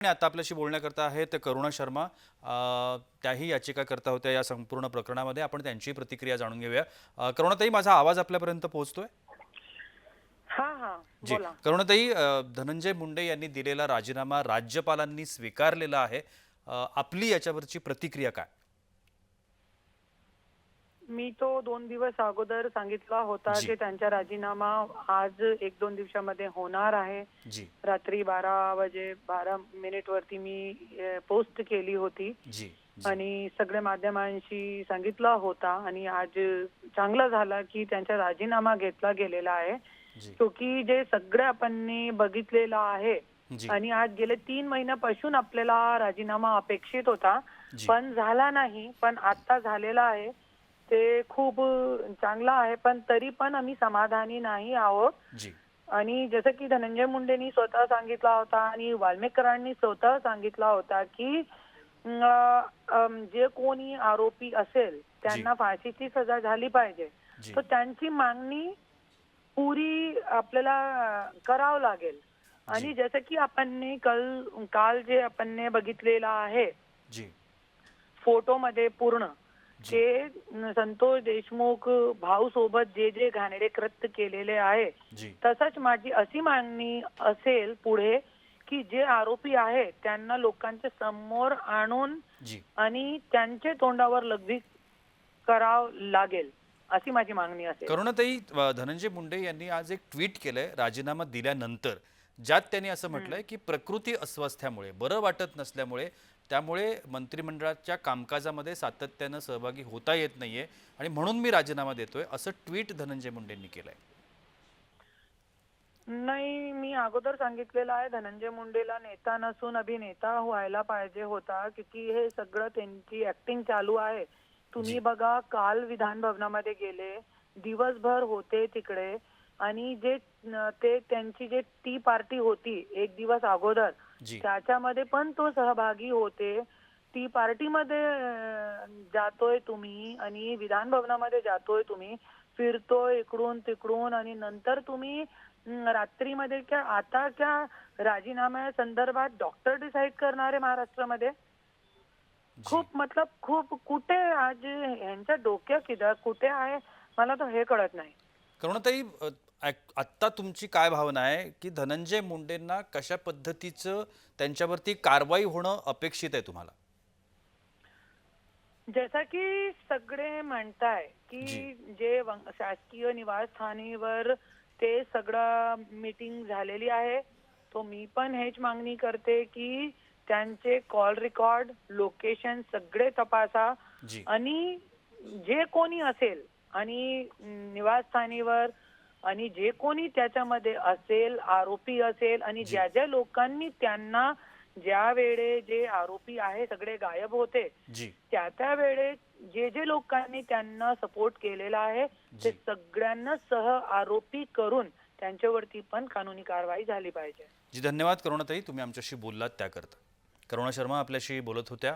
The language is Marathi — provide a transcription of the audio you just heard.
आणि आता आपल्याशी बोलण्याकरता आहेत करुणा शर्मा. त्याही याचिका करता होत्या या संपूर्ण प्रकरणामध्ये. आपण त्यांची प्रतिक्रिया जाणून घेऊया. करुणाताई माझा आवाज आपल्यापर्यंत पोहोचतोय? हा हा. जी. करुणाताई धनंजय मुंडे यांनी दिलेला राजीनामा राज्यपालांनी स्वीकारलेला आहे. आपली याच्यावरची प्रतिक्रिया काय? मी तो दोन दिवस अगोदर सांगितला होता जी. की त्यांचा राजीनामा आज एक दोन दिवसामध्ये होणार आहे. जी. रात्री बारा वाजे बारा मिनिट वरती मी पोस्ट केली होती. जी जी. आणि सगळ्या माध्यमांशी सांगितला होता आणि आज चांगलं झालं की त्यांचा राजीनामा घेतला गेलेला आहे. जी. क्योंकि जे सगळं आपण बघितलेलं आहे जी. आणि आज गेले तीन महिन्यापासून आपल्याला राजीनामा अपेक्षित होता. जी. पण झाला नाही पण आता झालेला आहे. ते खूप चांगला आहे पण तरी पण आम्ही समाधानी नाही आहोत. आणि जसं की धनंजय मुंडेंनी स्वतः सांगितला होता आणि वाल्मिकरांनी स्वतः सांगितला होता की जे कोणी आरोपी असेल त्यांना फाशीची सजा झाली पाहिजे. तर त्यांची मागणी पुरी आपल्याला करावं लागेल. आणि जसं की आपण कल काल जे आपण बघितलेलं आहे जी. फोटोमध्ये पूर्ण. ते संतोष देशमुख भाऊ सोबत जे जे घाणेडे कृत्य केलेले आहे जी. तसंच माझी अशी मागणी असेल पुढे की जे आरोपी आहे त्यांना लोकांच्या समोर आणून जी. आणि त्यांच्या तोंडावर लग्वी करावं लागेल अशी माझी मागणी असेल. करुणाताई धनंजय मुंडे यांनी आज एक ट्विट केलंय राजीनामा दिल्यानंतर ज्यात त्यांनी असं म्हटलंय की प्रकृती अस्वास्थ्यामुळे बरं वाटत नसल्यामुळे त्यामुळे मंत्रिमंडळाच्या कामकाजामध्ये सातत्यानं सहभागी होता येत नाहीये आणि म्हणून मी राजीनामा देतोय असं ट्विट धनंजय मुंडेंनी केलंय. नाही मी अगोदर सांगितलेलं आहे धनंजय मुंडेला नेता नसून अभिनेता व्हायला पाहिजे होता की हे सगळं त्यांची ऍक्टिंग चालू आहे. तुम्ही. बघा काल विधान भवनामध्ये गेले दिवसभर होते तिकडे. आणि जे ते त्यांची जे टी पार्टी होती एक दिवस अगोदर त्याच्यामध्ये पण तो सहभागी होते. ती पार्टीमध्ये जातोय तुम्ही आणि विधान भवनामध्ये जातोय तुम्ही. फिरतोय इकडून तिकडून आणि नंतर तुम्ही रात्रीमध्ये क्या आता क्या राजीनाम्या संदर्भात डॉक्टर डिसाईड करणारे महाराष्ट्रामध्ये? खूप मतलब खूप कुठे आज यांच्या डोक्यात किती कुठे आहे? मला तर हे कळत नाही. करुणाताई आत्ता तुमची काय भावना आहे की धनंजय मुंडेंना कशा पद्धतीचं त्यांच्यावरती कारवाई होणं अपेक्षित आहे तुम्हाला? जसं की सगळे म्हणताय की जी. शासकीय निवासस्थानीवर ते सगळं मीटिंग झालेली आहे. तो मी पण हेच मागणी करते की त्यांचे कॉल रेकॉर्ड लोकेशन सगळे तपासा. आणि जे कोणी असेल आणि निवासस्थानीवर आणि जे कोणी त्याच्यामध्ये असेल आरोपी असेल आणि. ज्या ज्या लोकांनी त्यांना ज्या वेळे जे आरोपी आहे सगळे गायब होते त्या त्या वेळेस जे जे लोकांनी त्यांना सपोर्ट केलेला आहे ते. सगळ्यांना सह आरोपी करून त्यांच्यावरती पण कानूनी कारवाई झाली पाहिजे. जी धन्यवाद करुणाताई. तुम्ही आमच्याशी बोललात त्याकरता. करुणा शर्मा आपल्याशी बोलत होत्या.